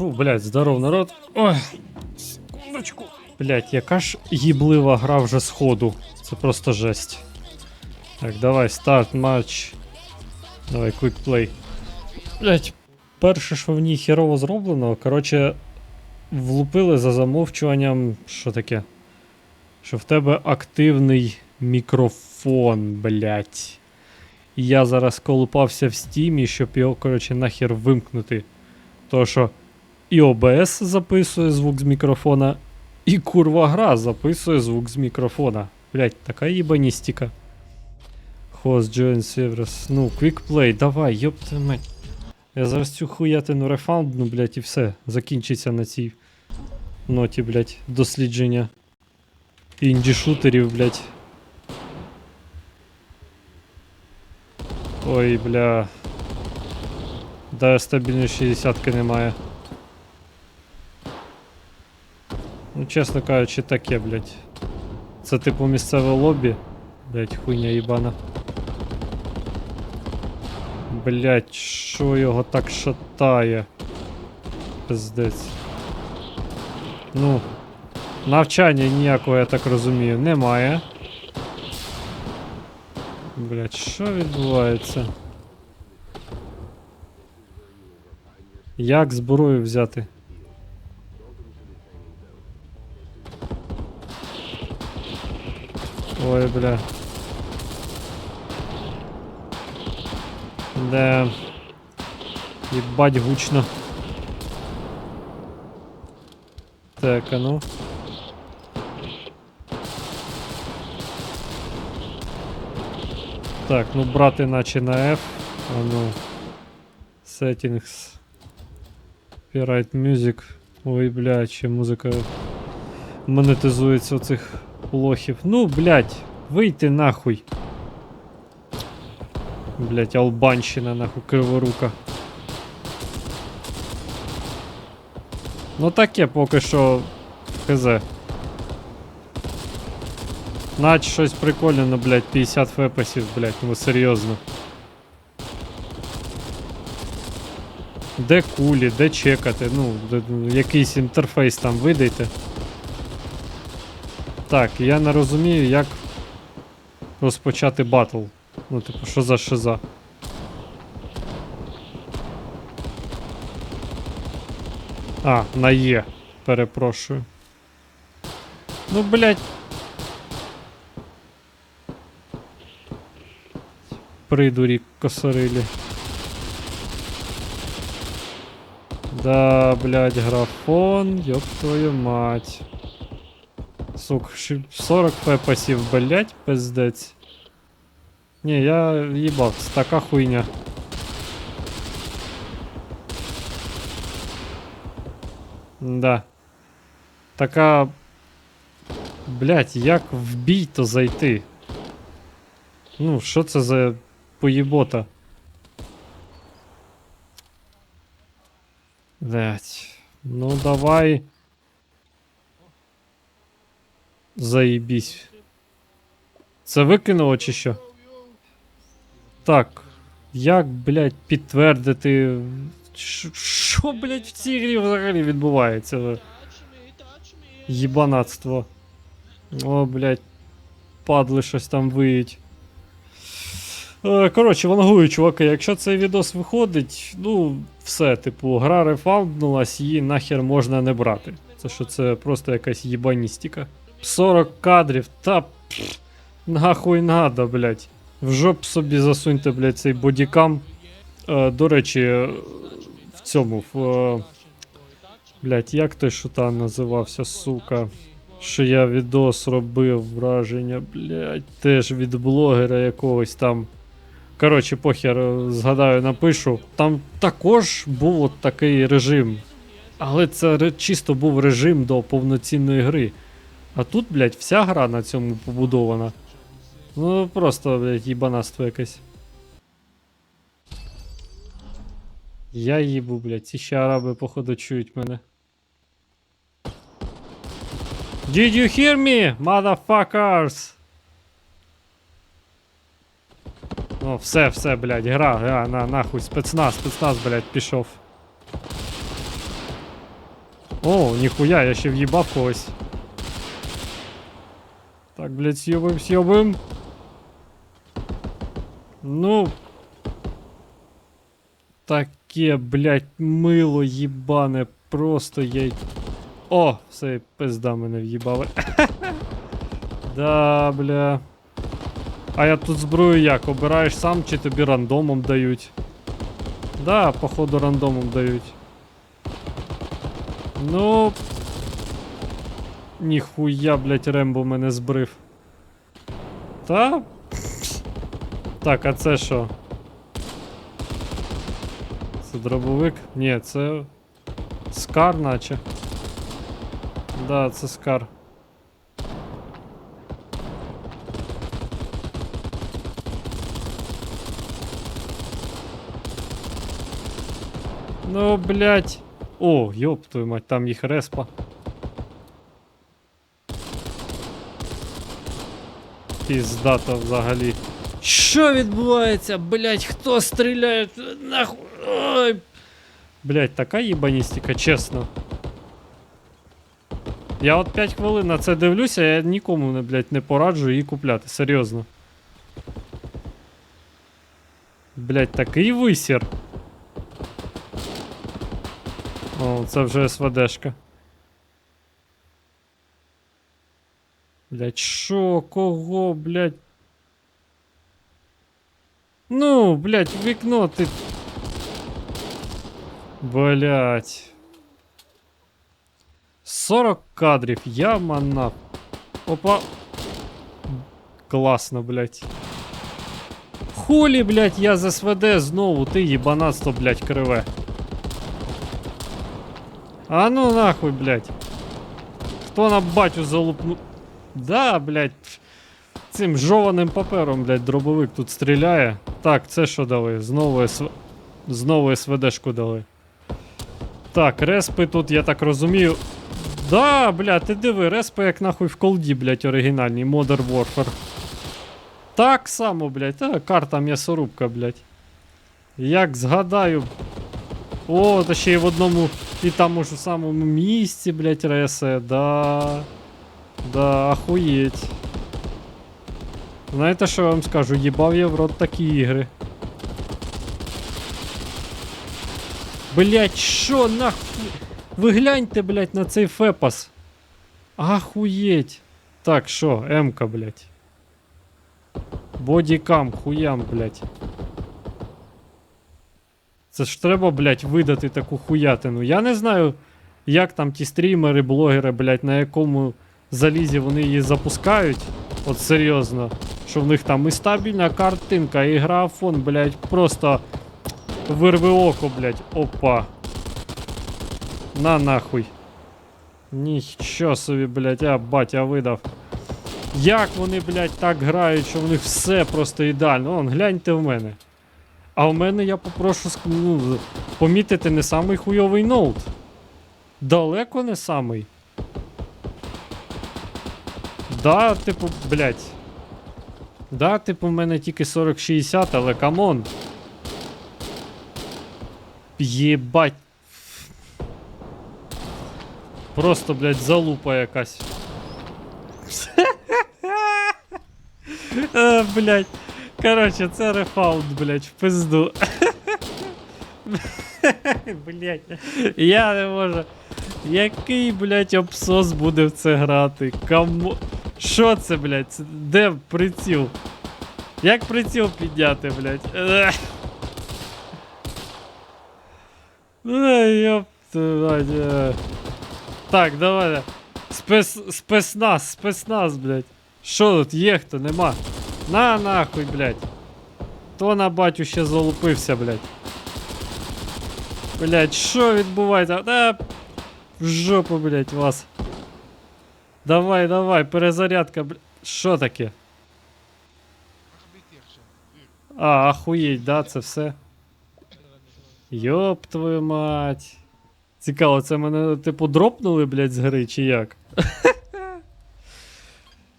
Фу, блядь, здоров, народ. Ой, секундочку. Блядь, яка ж їблива гра вже з ходу. Це просто жесть. Так, давай, старт матч. Давай, quick play. Блядь, перше, що в ній херово зроблено, коротше, влупили за замовчуванням. Що таке? Що в тебе активний мікрофон, блядь. І я зараз колупався в стімі, щоб його, коротше, нахер вимкнути. То що і OBS записує звук з мікрофона, і курва гра записує звук з мікрофона. Блять, така їбаністика. Host join servers. Ну, play, давай, ёпта мать. Я зараз цю хуятину рефаундну, блять, і все. Закінчиться на цій ноті, блять, дослідження інді-шутерів, блять. Ой, бля. Да, стабільної 60 немає. Ну, чесно кажучи, таке, блядь. Це типу місцеве лобі. Блядь, хуйня їбана. Блядь, що його так шатає? Пиздець. Ну. Навчання ніякого, я так розумію, немає. Блядь, що відбувається? Як зброю взяти? Ой, бля. Да. Ебать гучно. Так, а ну. Так, ну брати наче на F. А ну. Settings. Copyright Music. Ой, блядь, ще музика монетизується оцих лохів. Ну, блядь, вийти нахуй. Блядь, албанщина, нахуй, криворука. Ну таке поки що хз. Нач щось прикольне, блядь, 50 фепасів, блядь, ну серйозно. Де кулі, де чекати, ну, ну, якийсь інтерфейс там видайте. Так, я не розумію, як розпочати батл. Ну, типу, що за шиза? А, на Є. Перепрошую. Ну, блядь. Придурі косорилі. Да, блядь, графон, ёб твою мать. Сук, ши- 40 фепасів, блядь, пиздець. Не, я їбав, це така хуйня. Да. Така. Блять, як в бій то зайти? Ну, що це за поїбота? Блять. Ну давай. Заїбісь. Це викинуло чи що? Так. Як, блядь, підтвердити. Що, блядь, в цій грі взагалі відбувається? Єбанатство. О, блядь. Падли щось там виють. Е, Коротше, вангую, чуваки, якщо цей відос виходить, ну, все, типу, гра рефаунднулась, її нахер можна не брати. Це що це просто якась єбаністика. 40 кадрів, та пф, нахуй надо, блядь. В жоп собі засуньте, блядь, цей бодікам. Е, до речі, е, в цьому, в. Е, блядь, як той шута називався, сука. Що я відос робив, враження, блядь, теж від блогера якогось там. Коротше, похер, е, згадаю, напишу. Там також був от такий режим. Але це чисто був режим до повноцінної гри. А тут, блядь, вся гра на цьому побудована. Ну, просто, блядь, їбанство якесь. Я їбу, блядь, ці ще араби, походу, чують мене. Did you hear me, motherfuckers? О, все, все, блядь, гра, гра, на, нахуй, спецназ, спецназ, блядь, пішов. О, ніхуя, я ще в'їбав когось. Так, блядь, с'єбуємо, с'єбуємо. Ну. Таке, блядь, мило їбане, просто я. О, все, пизда мене в'їбали. да, бля. А я тут зброю як? Обираєш сам чи тобі рандомом дають? Да, походу рандомом дають. Ну. Ніхуя, блядь, Рембо мене збрив. Та. Так, а це що? Це дробовик? Ні, це. Скар, наче. Да, це скар. Ну, блядь. О, ёб твою мать, там їх респа. Піздата взагалі. Що відбувається? Блять, хто стріляє? Нахуй. Ой. Блять, така їбаністика, чесно. Я от 5 хвилин на це дивлюся, я нікому не, блять, не пораджу її купляти, серйозно. Блять, такий висір. О, це вже СВДшка. Блять, що, кого, блять? Ну, блять, в вікно ти. Блять. 40 кадрів, я манав. Опа. Класно, блять. Хулі, блять, я з СВД знову, ти їбанатство, блять, криве. А ну нахуй, блять. Хто на батю залупну. Да, блять. Цим жованим папером, блять, дробовик тут стріляє. Так, це що дали? Знову СВ... Знову СВДшку дали. Так, респи тут, я так розумію. Да, блядь, ти диви, респи як нахуй в колді, блядь, оригінальній Modern Warfare. Так само, блядь, та карта м'ясорубка, блядь. Як згадаю. О, та ще й в одному і тому ж самому місці, блядь, ресе, да. Да, охуєть. Знаєте, що я вам скажу? Їбав я в рот такі ігри. Блять, що нахуй? Ви гляньте, блять, на цей фепас. Ахуєть. Так, що, М-ка, блять. Бодікам, хуям, блять. Це ж треба, блять, видати таку хуятину. Я не знаю, як там ті стрімери, блогери, блять, на якому залізі вони її запускають. От серйозно. Що в них там і стабільна картинка, і графон, блять, просто вирви око, блять. Опа. На нахуй. Нічого собі, блять, а батя видав. Як вони, блять, так грають, що в них все просто ідеально. Вон, гляньте в мене. А в мене я попрошу ну, помітити не самий хуйовий ноут. Далеко не самий. Да, типу, блять. Да, типу, в мене тільки 4060, але камон. Єбать. Просто, блядь, залупа якась. Е, блядь. Короче, це рефаунд, блядь, в пизду. блядь. Я не можу. Який, блядь, обсос буде в це грати? Кому. Що це, блядь? Де приціл? Як приціл підняти, блядь? Твою мать, е. Так, давай. Спес, спецназ, спецназ, блядь. Що тут є хто? Нема. На нахуй, блядь. То на батю ще залупився, блядь. Блядь, що відбувається? Да, в жопу, блядь, вас. Давай, давай, перезарядка, блядь. Що таке? А, охуєть, да, це все. Йоп твою мать. Цікаво, це мене, типу, дропнули, блядь, з гри, чи як?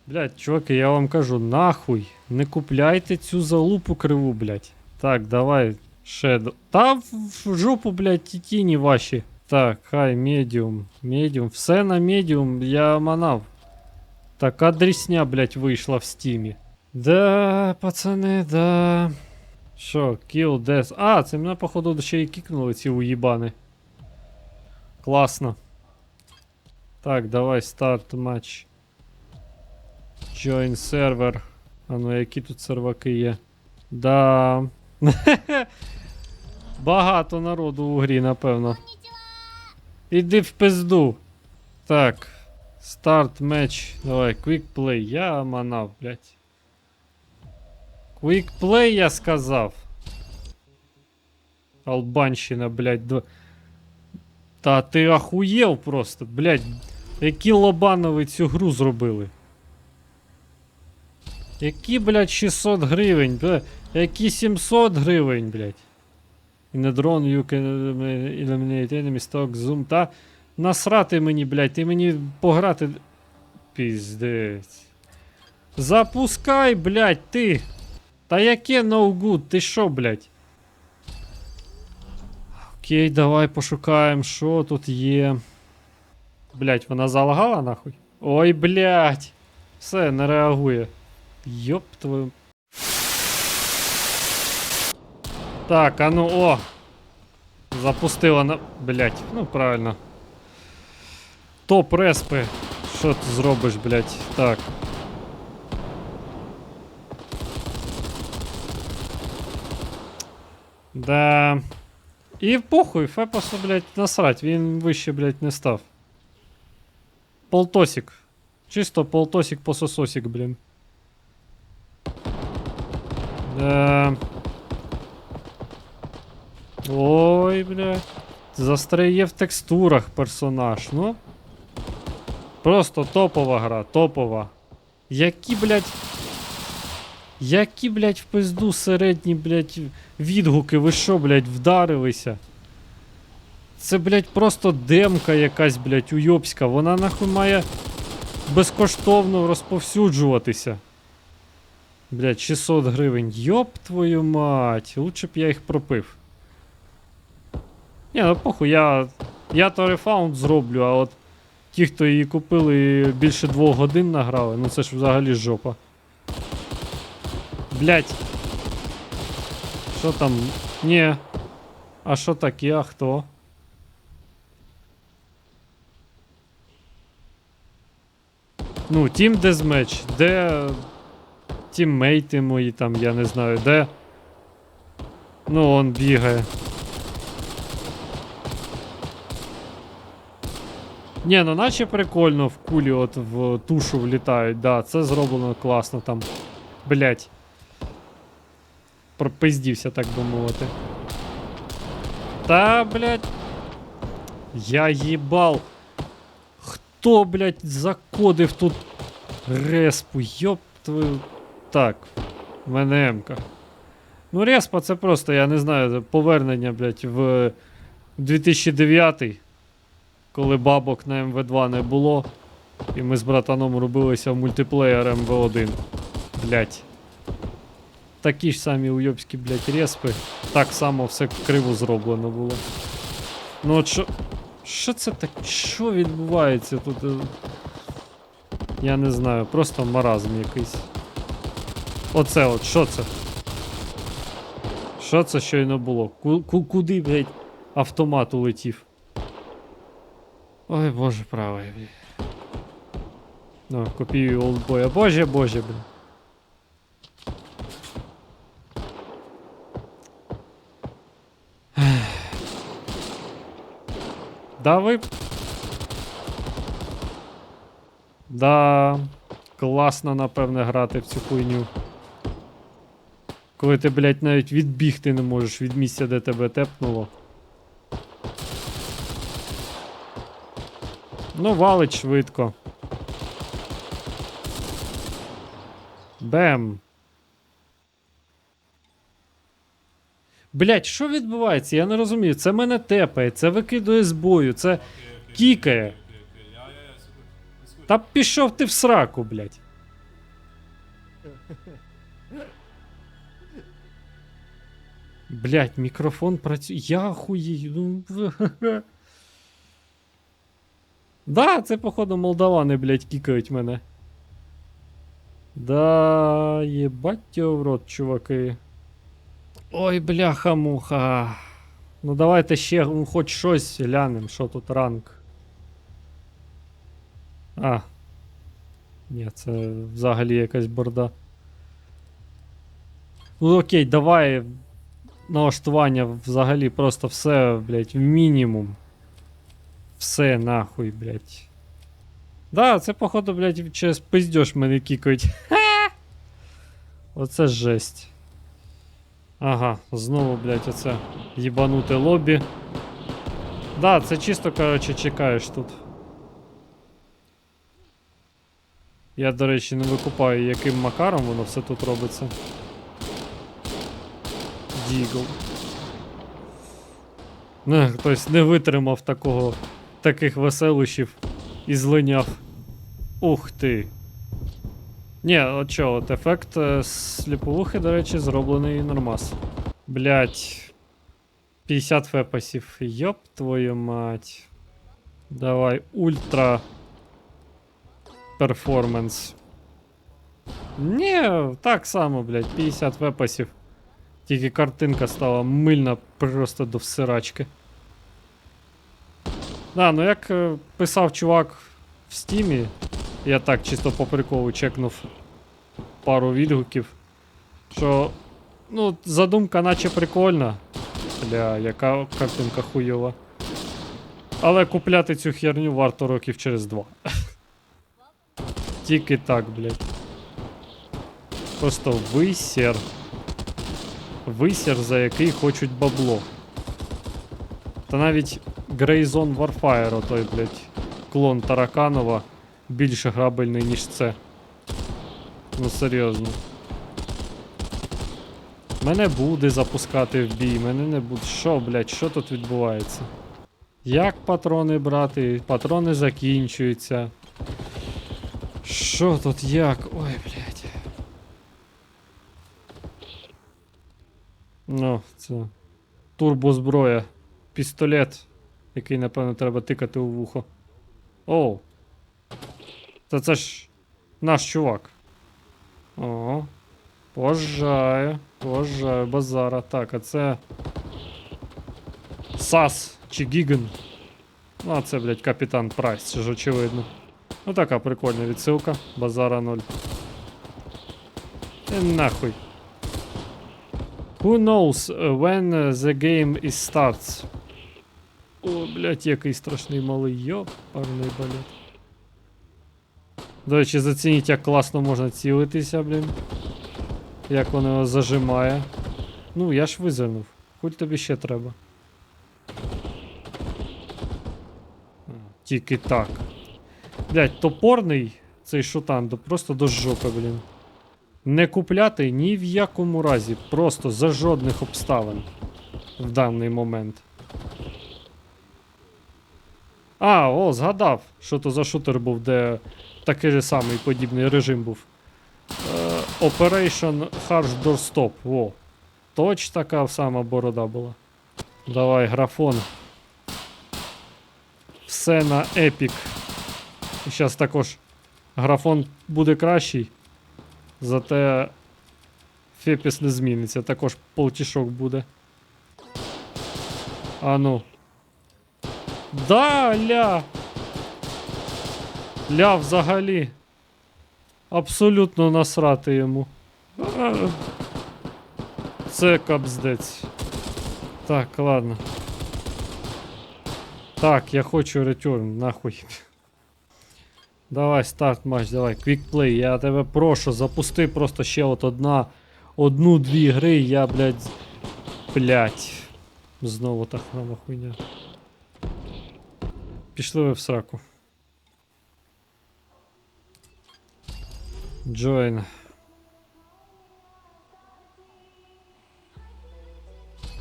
блядь, чуваки, я вам кажу, нахуй. Не купляйте цю залупу криву, блядь. Так, давай. Ще. Та в в жопу, блядь, ті тіні ваші. Так, хай, медіум. Медіум. Все на медіум я манав. Така дрісня, блядь, вийшла в стімі. Да, пацани, да. Що, kill, death. А, це мене, походу, ще й кікнули ці уїбани. Класно. Так, давай старт матч. Join server. А ну які тут серваки є? Да. Багато народу у грі, напевно. Іди в пизду. Так. Старт матч. Давай, quick play. Я манав, блядь. Quick play, я сказав. Албанщина, блядь. Дв... Та ти ахуєв просто, блядь. Які лобанови цю гру зробили? Які, блядь, 600 гривень, бля, які 700 гривень, блядь. In a drone you can eliminate enemy stock zoom. Та насрати мені, блядь, ти мені пограти. Піздець. Запускай, блядь, ти. Та яке no good, ти що, блядь? Окей, давай пошукаємо, що тут є. Блядь, вона залагала нахуй? Ой, блядь. Все, не реагує. Йоп твою. Так, а ну о. Запустила на. Блять, ну правильно. Топ респи. Що ти зробиш, блять? Так. Да. І похуй, Фепасу, блять, насрать, він вище, блять, не став. Полтосик. Чисто полтосик посососик, блін. Да. Ой, бля. Застряє в текстурах персонаж, ну. Просто топова гра, топова. Які, блядь. Які, блядь, в пизду середні, блядь, відгуки, ви що, блядь, вдарилися? Це, блядь, просто демка якась, блядь, уйобська. Вона нахуй має безкоштовно розповсюджуватися. Блядь, 600 гривень. Йоп твою мать. Лучше б я їх пропив. Ні, ну похуй, я. Я то рефаунд зроблю, а от ті, хто її купили більше двох годин награли, ну це ж взагалі жопа. Блять. Що там? Ні. А що таке, а хто? Ну, Team Deathmatch, де тіммейти мої там, я не знаю, де. Ну, он бігає. Ні, ну наче прикольно в кулі от в тушу влітають, да, це зроблено класно там. Блять. Пропиздівся, так би мовити. Та, блять. Я їбал. Хто, блять, закодив тут респу? Йоп твою. Так. В. Ну, респа це просто, я не знаю, повернення, блять, в 2009 коли бабок на МВ2 не було. І ми з братаном робилися в мультиплеєр МВ1. Блять. Такі ж самі уйобські, блять, респи. Так само все криво зроблено було. Ну от що. Що це так? Що відбувається тут? Я не знаю, просто маразм якийсь. Оце от, що це? Що це щойно було? Ку- ку- куди, блять, автомат улетів? Ой, боже правий. Ну, копію олдбоя. Боже, боже, блін. Да ви. Да. Класно, напевне, грати в цю хуйню. Коли ти, блядь, навіть відбігти не можеш від місця, де тебе тепнуло. Ну, валить швидко. Бем. Блять, що відбувається? Я не розумію. Це мене тепає, це викидує з бою, це кікає. Та пішов ти в сраку, блять. Блять, мікрофон працює. Я хуєю. Да, це, походу, молдавани, блядь, кікають мене. Да, єбать в рот, чуваки. Ой, бляха-муха. Ну давайте ще ну, хоч щось глянемо, що тут ранг. А. Ні, це взагалі якась борда. Ну окей, давай налаштування взагалі просто все, блядь, в мінімум. Все нахуй, блядь. Да, це походу, блядь, через пиздеж мене кікають. Оце жесть. Ага, знову, блядь, оце їбануте лобі. Да, це чисто, коротше, чекаєш тут. Я, до речі, не викупаю, яким макаром воно все тут робиться. Дігл. Не, хтось не витримав такого, таких веселощів і злиняв. Ух ти. Ні, от чо, от ефект е, сліповухи, до речі, зроблений нормас. Блять. 50 фепасів. Йоп твою мать. Давай, ультра. Перформанс. Ні, так само, блядь, 50 вепасів. Тільки картинка стала мильна просто до всирачки. Да, ну як е, писав чувак в стімі, я так чисто по приколу чекнув пару відгуків, що ну, задумка наче прикольна. Бля, яка картинка хуйова. Але купляти цю херню варто років через два. Тільки так, блядь. Просто висер. Висер, за який хочуть бабло. Та навіть Greyzone Warfire, отой, блядь, клон Тараканова, більше грабельний, ніж це. Ну серйозно. Мене буде запускати в бій, мене не буде. Що, блядь, що тут відбувається? Як патрони брати? Патрони закінчуються. Що тут як? Ой, блядь. Ну, це. Турбозброя. Пістолет, який, напевно, треба тикати у вухо. Оу. Та це ж наш чувак. О. Пожаю. Пожаю, базара. Так, а це. Сас чи Гіген. Ну, а це, блядь, капітан Прайс, це ж очевидно. Ну така прикольна відсилка. Базара 0. Е, нахуй. Who knows when the game is starts? О, блядь, який страшний малий йоп, парний балет. До речі, зацініть, як класно можна цілитися, блін. Як воно його зажимає. Ну, я ж визирнув. Хуй тобі ще треба. Тільки так. Блять, топорний цей шутан, просто до жопи, блін. Не купляти ні в якому разі, просто за жодних обставин в даний момент. А, о, згадав, що то за шутер був, де такий же самий подібний режим був. Е, Operation Harsh Door Stop. Во. Точ така сама борода була. Давай, графон. Все на епік. І зараз також графон буде кращий. Зате Фепіс не зміниться, також полтішок буде. А ну. Да, ля. Ля взагалі. Абсолютно насрати йому. Це капздець. Так, ладно. Так, я хочу ретюрн, нахуй. Давай, старт матч, давай, квікплей. Я тебе прошу, запусти просто ще от одна, одну-дві гри, я, блядь. Блядь. Знову та храма хуйня. Пішли ви в сраку. Join.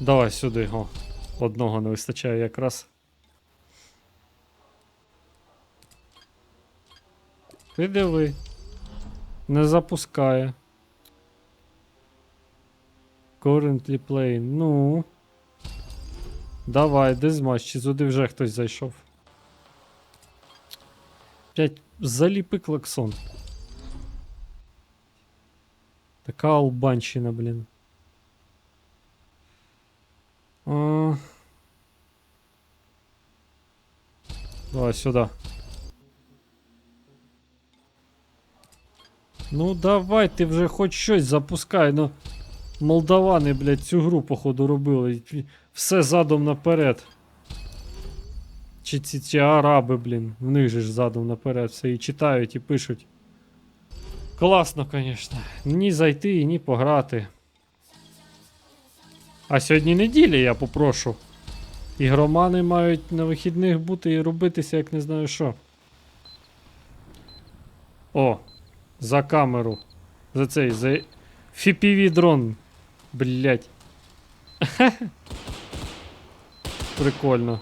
Давай сюди, о. Одного не вистачає якраз. Ти диви. Не запускає. Currently playing. Ну. Давай, де з? Чи туди вже хтось зайшов? Блять, заліпи клаксон. Така албанщина, блін. А... Давай сюди. Ну давай, ти вже хоч щось запускай, ну. Молдавани, блядь, цю гру, походу, робили. Все задом наперед. Чи ці, ці араби, блін. В них же ж задом наперед все і читають, і пишуть. Класно, звісно. Ні зайти, і ні пограти. А сьогодні неділя, я попрошу. Ігромани мають на вихідних бути і робитися, як не знаю що. О, за камеру. За цей, за FPV дрон. Блять. Прикольно.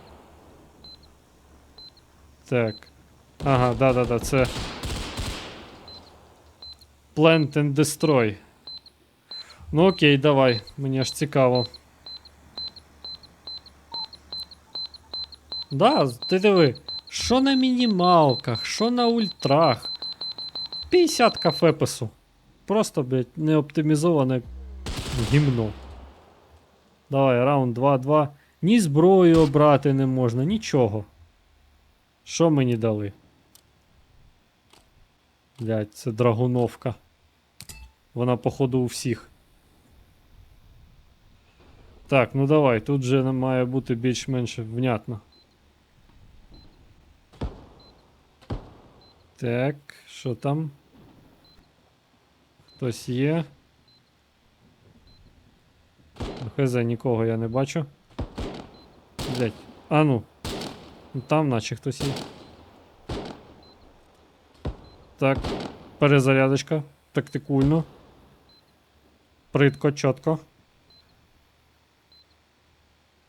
Так. Ага, да-да-да, це. Plant and Destroy. Ну окей, давай. Мені аж цікаво. Да, ти диви. Що на мінімалках, що на ультрах. 50 кафепису. Просто, блядь, не оптимізоване гімно. Давай, раунд 2-2. Ні зброю обрати не можна, нічого. Що мені дали? Блядь, це драгуновка. Вона, походу, у всіх. Так, ну давай, тут же має бути більш-менш внятно. Так, що там? Хтось є. Хз, нікого я не бачу. Блять. А ну. Там наче хтось є. Так. Перезарядочка. Тактикульно. Притко, чітко.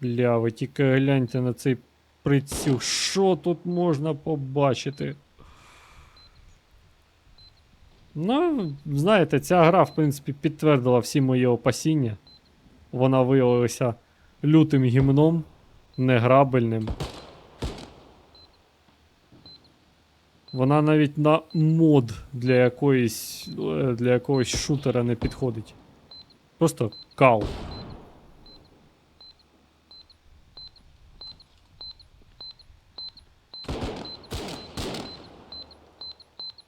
Бля, ви тільки гляньте на цей приціл. Що тут можна побачити? Ну, знаєте, ця гра, в принципі, підтвердила всі мої опасіння. Вона виявилася лютим гімном, неграбельним. Вона навіть на мод для якоїсь, е, для якогось шутера не підходить. Просто кал.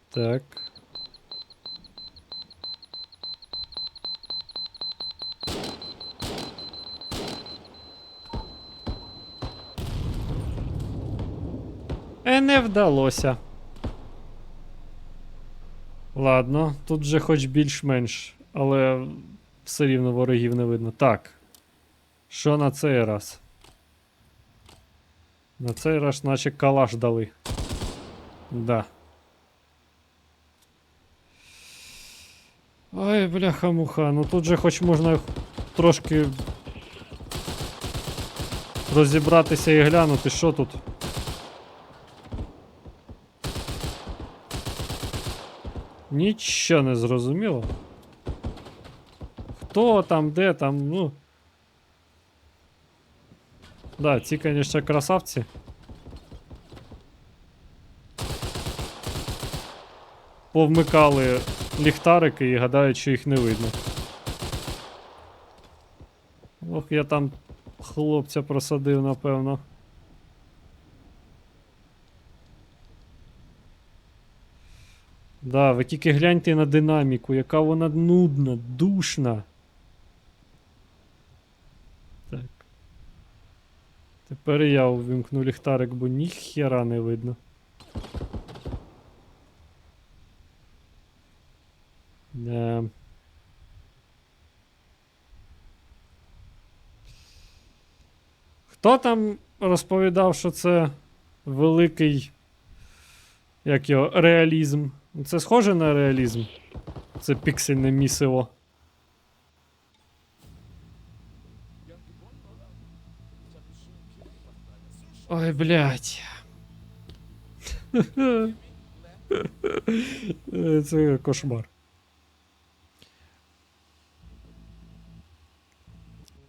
Так. Е, не вдалося. Ладно, тут же хоч більш-менш, але все рівно ворогів не видно. Так. Що на цей раз? На цей раз наче калаш дали. Да. Ой, бляха-муха, ну тут же хоч можна трошки розібратися і глянути, що тут. Нічого не зрозуміло. Хто там, де там, ну. Да, ці, конечно, красавці. Повмикали ліхтарики і гадають, що їх не видно. Ох, я там хлопця просадив, напевно. Да, ви тільки гляньте на динаміку, яка вона нудна, душна. Так. Тепер я увімкну ліхтарик, бо ніхера не видно. Да. Хто там розповідав, що це великий. Як його реалізм? Це схоже на реалізм. Це піксельне місиво. Ой, блядь. Це кошмар.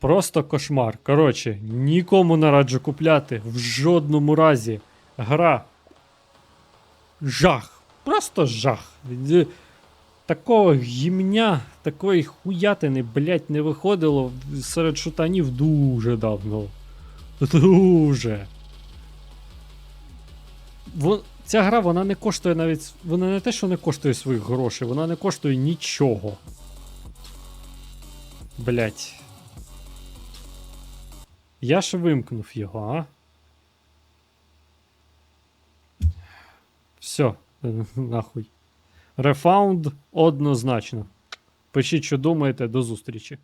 Просто кошмар. Коротше, нікому не раджу купляти в жодному разі. Гра жах. Просто жах. Е, Такого гімня, такої хуятини, блять, не виходило серед шутанів дуже давно. Дуже. Во- Ця гра вона не коштує навіть. Вона не те, що не коштує своїх грошей, вона не коштує нічого. Блять. Я ж вимкнув його, а? Все, нахуй. Рефаунд однозначно. Пишіть, що думаєте, до зустрічі.